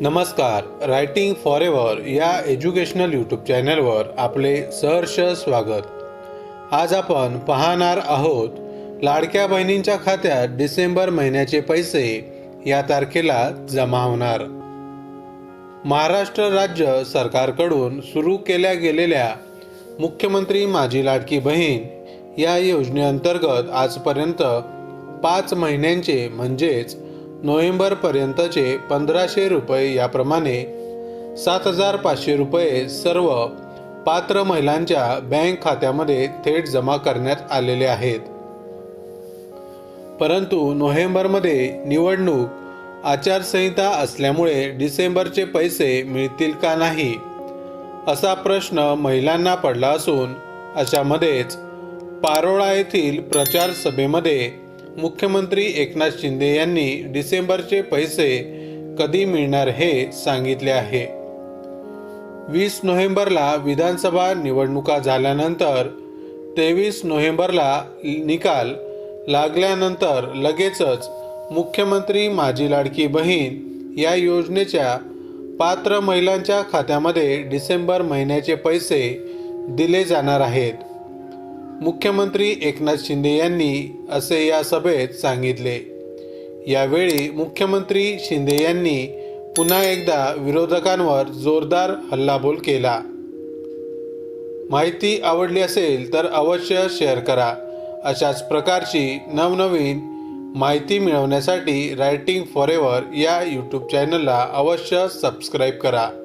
नमस्कार writing for ever या educational YouTube चॅनलवर आपले सहर्ष स्वागत. आज आपण पाहणार आहोत लाडक्या बहिणींच्या खात्यात डिसेंबर महिन्याचे पैसे या तारखेला जमा होणार. महाराष्ट्र राज्य सरकारकडून सुरू केल्या गेलेल्या मुख्यमंत्री माझी लाडकी बहीण या योजनेअंतर्गत आजपर्यंत पाच महिन्यांचे म्हणजेच नोव्हेंबरपर्यंतचे पंधराशे रुपये याप्रमाणे सात हजार पाचशे रुपये सर्व पात्र महिलांच्या बँक खात्यामध्ये थेट जमा करण्यात आलेले आहेत. परंतु नोव्हेंबरमध्ये निवडणूक आचारसंहिता असल्यामुळे डिसेंबरचे पैसे मिळतील का नाही असा प्रश्न महिलांना पडला असून अशामध्येच पारोळा येथील प्रचार सभेमध्ये मुख्यमंत्री एकनाथ शिंदे यांनी डिसेंबरचे पैसे कधी मिळणार हे सांगितले आहे. वीस नोव्हेंबरला विधानसभा निवडणुका झाल्यानंतर तेवीस नोव्हेंबरला निकाल लागल्यानंतर लगेचच मुख्यमंत्री माझी लाडकी बहीण या योजनेच्या पात्र महिलांच्या खात्यामध्ये डिसेंबर महिन्याचे पैसे दिले जाणार आहेत. मुख्यमंत्री एकनाथ शिंदे यांनी असे या सभेत सांगितले. यावेळी मुख्यमंत्री शिंदे यांनी पुन्हा एकदा विरोधकांवर जोरदार हल्लाबोल केला. माहिती आवडली असेल तर अवश्य शेअर करा. अशाच प्रकारची नवनवीन माहिती मिळवण्यासाठी रायटिंग फॉर एव्हर या यूट्यूब चॅनलला अवश्य सबस्क्राईब करा.